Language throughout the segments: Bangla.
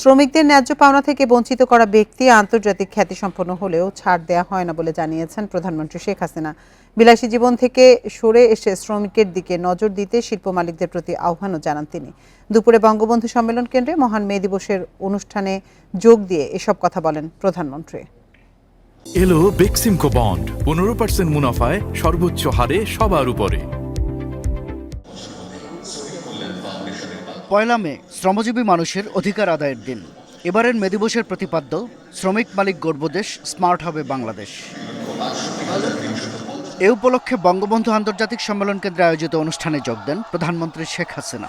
শ্রমিকদের ন্যায্য পাওনা থেকে বঞ্চিত করা ব্যক্তি আন্তর্জাতিক খ্যাতিসম্পন্ন হলেও ছাড় দেয়া হয় না বলে জানিয়েছেন প্রধানমন্ত্রী শেখ হাসিনা। বিলাসী জীবন থেকে সরে এসে শ্রমিকের দিকে নজর দিতে শিল্প মালিকদের প্রতি আহ্বানও জানান তিনি। দুপুরে বঙ্গবন্ধু সম্মেলন কেন্দ্রে মহান মে দিবসের অনুষ্ঠানে যোগ দিয়ে এসব কথা বলেন প্রধানমন্ত্রী। এলো বেক্সিমকো বন্ড, পনেরো পার্সেন্ট মুনাফায় সর্বোচ্চ হারে সবার উপরে। পয়লা মে, শ্রমজীবী মানুষের অধিকার আদায়ের দিন। এবারের মে দিবসের প্রতিপাদ্য, শ্রমিক মালিক গর্বদেশ, স্মার্ট হবে বাংলাদেশ। এ উপলক্ষে বঙ্গবন্ধু আন্তর্জাতিক সম্মেলন কেন্দ্রে আয়োজিত অনুষ্ঠানে যোগ দেন প্রধানমন্ত্রী শেখ হাসিনা।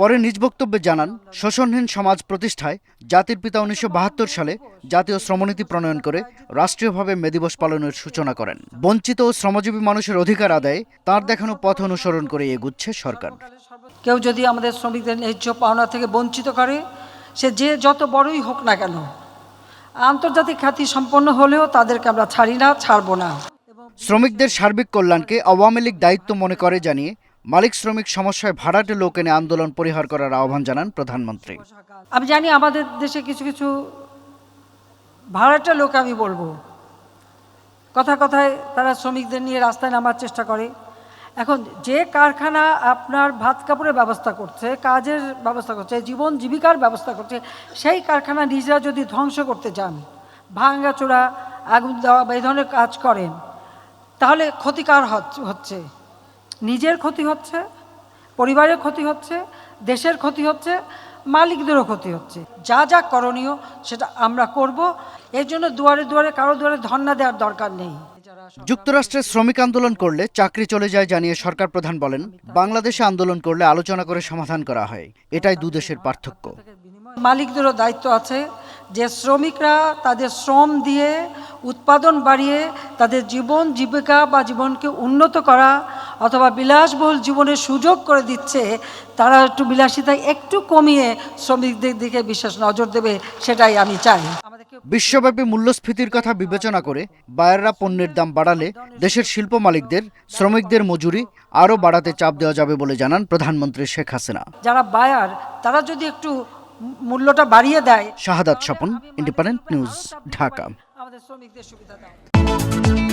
পরে নিজ বক্তব্যে জানান, শোষণহীন সমাজ প্রতিষ্ঠায় জাতির পিতা উনিশশো বাহাত্তর সালে জাতীয় শ্রমনীতি প্রণয়ন করে রাষ্ট্রীয়ভাবে মে দিবস পালনের সূচনা করেন। বঞ্চিত ও শ্রমজীবী মানুষের অধিকার আদায়ে তার দেখানো পথ অনুসরণ করে এগুচ্ছে সরকার। কেউ যদি আমাদের শ্রমিকদের ন্যায্য পাওনা থেকে বঞ্চিত করে সে যে যত বড়ই হোক না কেন আন্তর্জাতিক খ্যাতি সম্পন্ন হলেও তাদেরকে আমরা ছাড়ি না ছাড়বো না। শ্রমিকদের সার্বিক কল্যাণকে আওয়ামী লীগ দায়িত্ব মনে করে জানিয়ে মালিক শ্রমিক সমস্যায় ভাড়াটে লোক এনে আন্দোলন পরিহার করার আহ্বান জানান প্রধানমন্ত্রী। আমি জানি আমাদের দেশে কিছু কিছু ভাড়াটা লোক আমি বলব। কথা কথায় তারা শ্রমিকদের নিয়ে রাস্তায় নামার চেষ্টা করে। এখন যে কারখানা আপনার ভাত কাপড়ের ব্যবস্থা করছে, কাজের ব্যবস্থা করছে, জীবন জীবিকার ব্যবস্থা করছে, সেই কারখানা নিজেরা যদি ধ্বংস করতে চান ভাঙ্গা চোরা আগুন দেওয়া বা এই ধরনের কাজ করেন, তাহলে ক্ষতিকার হচ্ছে? নিজের ক্ষতি হচ্ছে, পরিবারের ক্ষতি হচ্ছে, দেশের ক্ষতি হচ্ছে, মালিকদেরও ক্ষতি হচ্ছে। যা যা করণীয় সেটা আমরা করব। এর জন্য দুয়ারে দুয়ারে, কারও দুয়ারে ধর্না দেওয়ার দরকার নেই। যুক্তরাষ্ট্রে শ্রমিক আন্দোলন করলে চাকরি চলে যায় জানিয়ে সরকার প্রধান বলেন, বাংলাদেশে আন্দোলন করলে আলোচনা করে সমাধান করা হয়। এটাই দুদেশের পার্থক্য। মালিকদেরও দায়িত্ব আছে যে শ্রমিকরা তাদের শ্রম দিয়ে উৎপাদন বাড়িয়ে তাদের জীবন, জীবিকা বা জীবনকে উন্নত করা অথবা বিলাসবহুল জীবনের সুযোগ করে দিচ্ছে, তারা একটু বিলাসিতায় একটু কমিয়ে শ্রমিকদের দিকে বিশেষ নজর দেবে, সেটাই আমি চাই। বিশ্বব্যাপী মূল্যস্ফীতির কথা বিবেচনা করে বায়াররা পণ্যের দাম বাড়ালে দেশের শিল্প মালিকদের শ্রমিকদের মজুরি আরও বাড়াতে চাপ দেওয়া যাবে বলে জানান প্রধানমন্ত্রী শেখ হাসিনা। যারা বায়ার তারা যদি একটু মূল্যটা বাড়িয়ে দেয় শাহাদাত স্বপন ইন্ডিপেন্ডেন্ট নিউজ ঢাকা। আমাদের শ্রমিকদের সুবিধা দেয়